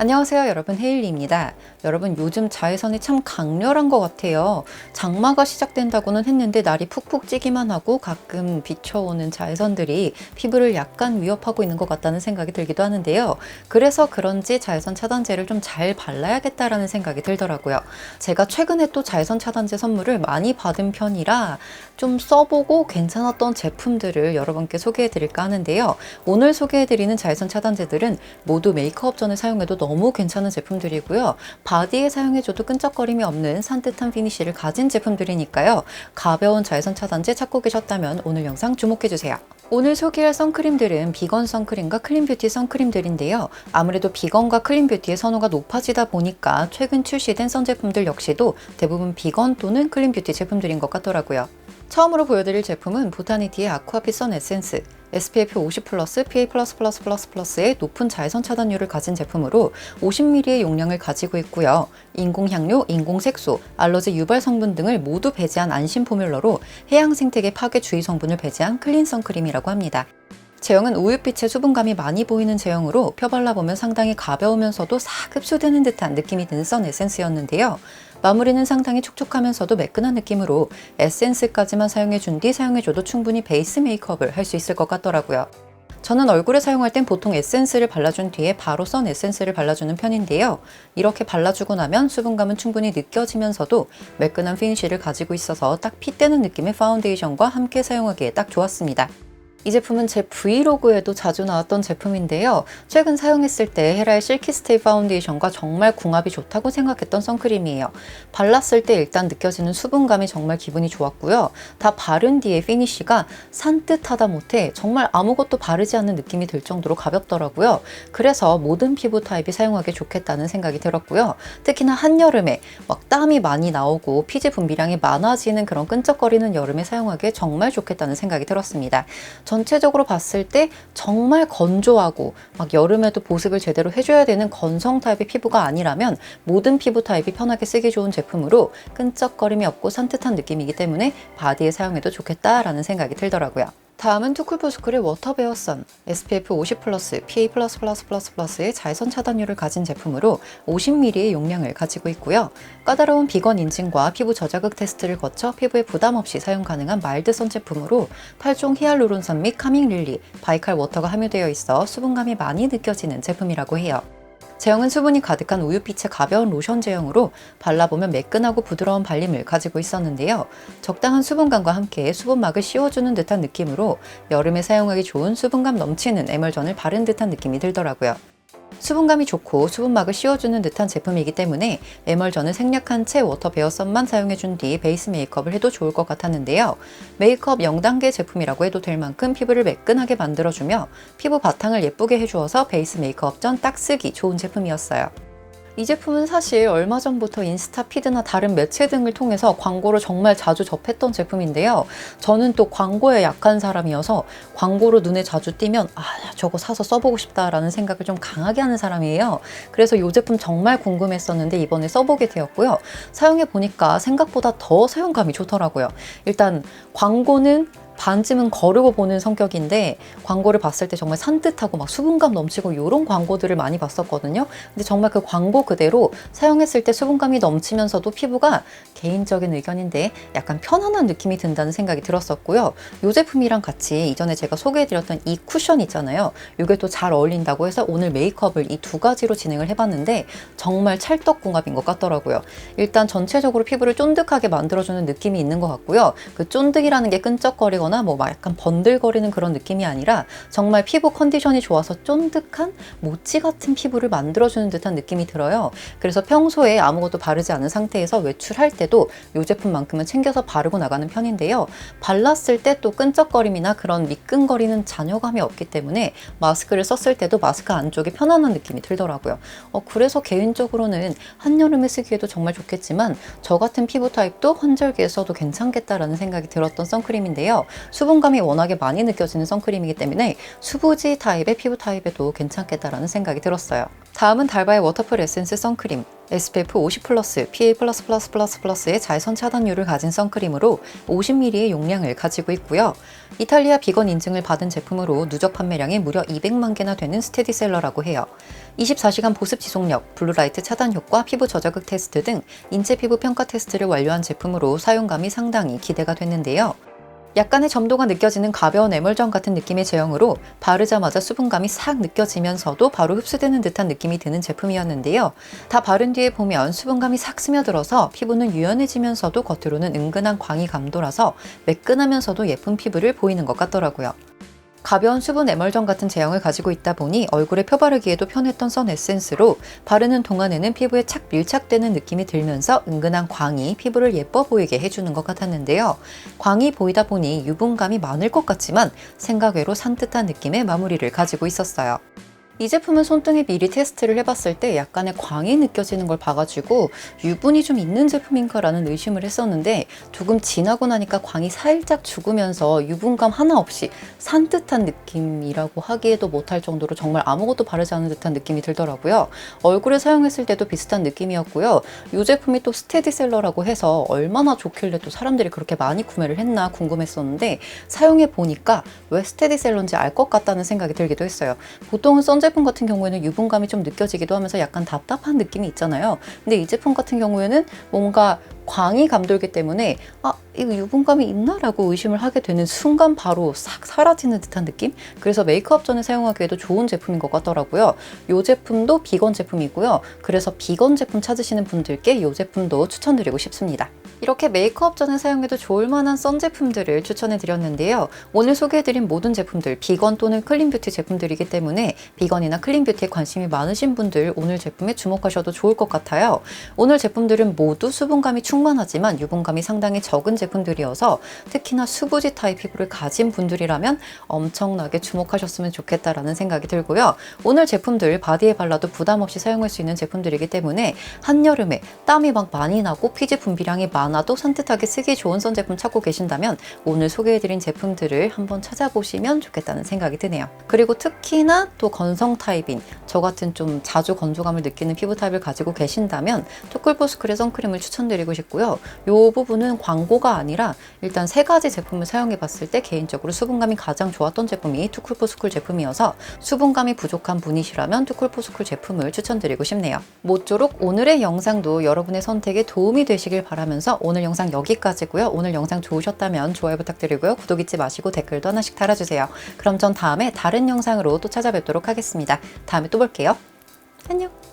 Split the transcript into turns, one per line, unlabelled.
안녕하세요 여러분 헤일리입니다. 여러분 요즘 자외선이 참 강렬한 것 같아요. 장마가 시작된다고는 했는데 날이 푹푹 찌기만 하고 가끔 비춰오는 자외선들이 피부를 약간 위협하고 있는 것 같다는 생각이 들기도 하는데요. 그래서 그런지 자외선 차단제를 좀 잘 발라야겠다라는 생각이 들더라고요. 제가 최근에 또 자외선 차단제 선물을 많이 받은 편이라 좀 써보고 괜찮았던 제품들을 여러분께 소개해 드릴까 하는데요. 오늘 소개해 드리는 자외선 차단제들은 모두 메이크업 전에 사용해도 너무 괜찮은 제품들이고요. 바디에 사용해줘도 끈적거림이 없는 산뜻한 피니쉬를 가진 제품들이니까요. 가벼운 자외선 차단제 찾고 계셨다면 오늘 영상 주목해주세요. 오늘 소개할 선크림들은 비건 선크림과 클린뷰티 선크림들인데요. 아무래도 비건과 클린뷰티의 선호가 높아지다 보니까 최근 출시된 선제품들 역시도 대부분 비건 또는 클린뷰티 제품들인 것 같더라고요. 처음으로 보여드릴 제품은 보타니티의 아쿠아피 선 에센스. SPF 50 플러스 PA 플러스 플러스 플러스 플러스의 높은 자외선 차단율을 가진 제품으로 50ml의 용량을 가지고 있고요. 인공향료, 인공색소, 알러지 유발 성분 등을 모두 배제한 안심 포뮬러로 해양 생태계 파괴 주의 성분을 배제한 클린 선크림이라고 합니다. 제형은 우유빛의 수분감이 많이 보이는 제형으로 펴발라보면 상당히 가벼우면서도 싹 흡수되는 듯한 느낌이 드는 선 에센스였는데요. 마무리는 상당히 촉촉하면서도 매끈한 느낌으로 에센스까지만 사용해준 뒤 사용해줘도 충분히 베이스 메이크업을 할 수 있을 것 같더라고요. 저는 얼굴에 사용할 땐 보통 에센스를 발라준 뒤에 바로 선 에센스를 발라주는 편인데요. 이렇게 발라주고 나면 수분감은 충분히 느껴지면서도 매끈한 피니쉬를 가지고 있어서 딱 핏대는 느낌의 파운데이션과 함께 사용하기에 딱 좋았습니다. 이 제품은 제 브이로그에도 자주 나왔던 제품인데요. 최근 사용했을 때 헤라의 실키스테이 파운데이션과 정말 궁합이 좋다고 생각했던 선크림이에요. 발랐을 때 일단 느껴지는 수분감이 정말 기분이 좋았고요. 다 바른 뒤에 피니쉬가 산뜻하다 못해 정말 아무것도 바르지 않는 느낌이 들 정도로 가볍더라고요. 그래서 모든 피부 타입이 사용하기 좋겠다는 생각이 들었고요. 특히나 한여름에 막 땀이 많이 나오고 피지 분비량이 많아지는 그런 끈적거리는 여름에 사용하기에 정말 좋겠다는 생각이 들었습니다. 전체적으로 봤을 때 정말 건조하고 막 여름에도 보습을 제대로 해줘야 되는 건성 타입의 피부가 아니라면 모든 피부 타입이 편하게 쓰기 좋은 제품으로 끈적거림이 없고 산뜻한 느낌이기 때문에 바디에 사용해도 좋겠다라는 생각이 들더라고요. 다음은 투쿨포스쿨의 워터베어 선 SPF 50 플러스 PA 플러스 플러스 플러스 플러스의 자외선 차단율을 가진 제품으로 50ml의 용량을 가지고 있고요. 까다로운 비건 인증과 피부 저자극 테스트를 거쳐 피부에 부담 없이 사용 가능한 마일드 선 제품으로 8종 히알루론산 및 카밍 릴리, 바이칼 워터가 함유되어 있어 수분감이 많이 느껴지는 제품이라고 해요. 제형은 수분이 가득한 우유빛의 가벼운 로션 제형으로 발라보면 매끈하고 부드러운 발림을 가지고 있었는데요. 적당한 수분감과 함께 수분막을 씌워주는 듯한 느낌으로 여름에 사용하기 좋은 수분감 넘치는 에멀전을 바른 듯한 느낌이 들더라고요. 수분감이 좋고 수분막을 씌워주는 듯한 제품이기 때문에 에멀전을 생략한 채 워터 베어선만 사용해준 뒤 베이스 메이크업을 해도 좋을 것 같았는데요. 메이크업 0단계 제품이라고 해도 될 만큼 피부를 매끈하게 만들어주며 피부 바탕을 예쁘게 해주어서 베이스 메이크업 전 딱 쓰기 좋은 제품이었어요. 이 제품은 사실 얼마 전부터 인스타 피드나 다른 매체 등을 통해서 광고를 정말 자주 접했던 제품인데요. 저는 또 광고에 약한 사람이어서 광고로 눈에 자주 띄면 아, 저거 사서 써보고 싶다라는 생각을 좀 강하게 하는 사람이에요. 그래서 이 제품 정말 궁금했었는데 이번에 써보게 되었고요. 사용해 보니까 생각보다 더 사용감이 좋더라고요. 일단 광고는 반쯤은 거르고 보는 성격인데 광고를 봤을 때 정말 산뜻하고 막 수분감 넘치고 이런 광고들을 많이 봤었거든요. 근데 정말 그 광고 그대로 사용했을 때 수분감이 넘치면서도 피부가 개인적인 의견인데 약간 편안한 느낌이 든다는 생각이 들었었고요. 이 제품이랑 같이 이전에 제가 소개해드렸던 이 쿠션 있잖아요. 이게 또 잘 어울린다고 해서 오늘 메이크업을 이 두 가지로 진행을 해봤는데 정말 찰떡궁합인 것 같더라고요. 일단 전체적으로 피부를 쫀득하게 만들어주는 느낌이 있는 것 같고요. 그 쫀득이라는 게 끈적거리거나 뭐 약간 번들거리는 그런 느낌이 아니라 정말 피부 컨디션이 좋아서 쫀득한 모찌 같은 피부를 만들어주는 듯한 느낌이 들어요. 그래서 평소에 아무것도 바르지 않은 상태에서 외출할 때도 이 제품만큼은 챙겨서 바르고 나가는 편인데요. 발랐을 때 또 끈적거림이나 그런 미끈거리는 잔여감이 없기 때문에 마스크를 썼을 때도 마스크 안쪽에 편안한 느낌이 들더라고요. 어, 그래서 개인적으로는 한여름에 쓰기에도 정말 좋겠지만 저 같은 피부 타입도 환절기에 써도 괜찮겠다라는 생각이 들었던 선크림인데요. 수분감이 워낙에 많이 느껴지는 선크림이기 때문에 수부지 타입의 피부 타입에도 괜찮겠다라는 생각이 들었어요. 다음은 달바의 워터풀 에센스 선크림 SPF 50 플러스, PA 플러스 플러스의 자외선 차단율을 가진 선크림으로 50ml의 용량을 가지고 있고요. 이탈리아 비건 인증을 받은 제품으로 누적 판매량이 무려 200만 개나 되는 스테디셀러라고 해요. 24시간 보습 지속력, 블루라이트 차단 효과, 피부 저자극 테스트 등 인체 피부 평가 테스트를 완료한 제품으로 사용감이 상당히 기대가 됐는데요. 약간의 점도가 느껴지는 가벼운 에멀전 같은 느낌의 제형으로 바르자마자 수분감이 싹 느껴지면서도 바로 흡수되는 듯한 느낌이 드는 제품이었는데요. 다 바른 뒤에 보면 수분감이 싹 스며들어서 피부는 유연해지면서도 겉으로는 은근한 광이 감돌아서 매끈하면서도 예쁜 피부를 보이는 것 같더라고요. 가벼운 수분 에멀전 같은 제형을 가지고 있다 보니 얼굴에 펴바르기에도 편했던 선 에센스로 바르는 동안에는 피부에 착 밀착되는 느낌이 들면서 은근한 광이 피부를 예뻐 보이게 해주는 것 같았는데요. 광이 보이다 보니 유분감이 많을 것 같지만 생각외로 산뜻한 느낌의 마무리를 가지고 있었어요. 이 제품은 손등에 미리 테스트를 해봤을 때 약간의 광이 느껴지는 걸 봐가지고 유분이 좀 있는 제품인가라는 의심을 했었는데 조금 지나고 나니까 광이 살짝 죽으면서 유분감 하나 없이 산뜻한 느낌이라고 하기에도 못할 정도로 정말 아무것도 바르지 않은 듯한 느낌이 들더라고요. 얼굴에 사용했을 때도 비슷한 느낌이었고요. 이 제품이 또 스테디셀러라고 해서 얼마나 좋길래 또 사람들이 그렇게 많이 구매를 했나 궁금했었는데 사용해 보니까 왜 스테디셀러인지 알 것 같다는 생각이 들기도 했어요. 보통은 선제 품 같은 경우에는 유분감이 좀 느껴지기도 하면서 약간 답답한 느낌이 있잖아요. 근데 이 제품 같은 경우에는 뭔가 광이 감돌기 때문에 아 이거 유분감이 있나라고 의심을 하게 되는 순간 바로 싹 사라지는 듯한 느낌? 그래서 메이크업 전에 사용하기에도 좋은 제품인 것 같더라고요. 이 제품도 비건 제품이고요. 그래서 비건 제품 찾으시는 분들께 이 제품도 추천드리고 싶습니다. 이렇게 메이크업 전에 사용해도 좋을 만한 선 제품들을 추천해 드렸는데요. 오늘 소개해드린 모든 제품들 비건 또는 클린 뷰티 제품들이기 때문에 비건이나 클린 뷰티에 관심이 많으신 분들 오늘 제품에 주목하셔도 좋을 것 같아요. 오늘 제품들은 모두 수분감이 충만하지만 유분감이 상당히 적은 제품들이어서 특히나 수부지 타입 피부를 가진 분들이라면 엄청나게 주목하셨으면 좋겠다라는 생각이 들고요. 오늘 제품들 바디에 발라도 부담 없이 사용할 수 있는 제품들이기 때문에 한여름에 땀이 막 많이 나고 피지 분비량이 많 아도 산뜻하게 쓰기 좋은 선 제품 찾고 계신다면 오늘 소개해드린 제품들을 한번 찾아보시면 좋겠다는 생각이 드네요. 그리고 특히나 또 건성 타입인 저 같은 좀 자주 건조감을 느끼는 피부 타입을 가지고 계신다면 토클포스쿨의 선크림을 추천드리고 싶고요. 이 부분은 광고가 아니라 일단 세 가지 제품을 사용해 봤을 때 개인적으로 수분감이 가장 좋았던 제품이 투쿨포스쿨 제품이어서 수분감이 부족한 분이시라면 투쿨포스쿨 제품을 추천드리고 싶네요. 모쪼록 오늘의 영상도 여러분의 선택에 도움이 되시길 바라면서 오늘 영상 여기까지고요. 오늘 영상 좋으셨다면 좋아요 부탁드리고요. 구독 잊지 마시고 댓글도 하나씩 달아주세요. 그럼 전 다음에 다른 영상으로 또 찾아뵙도록 하겠습니다. 다음에 또 볼게요. 안녕.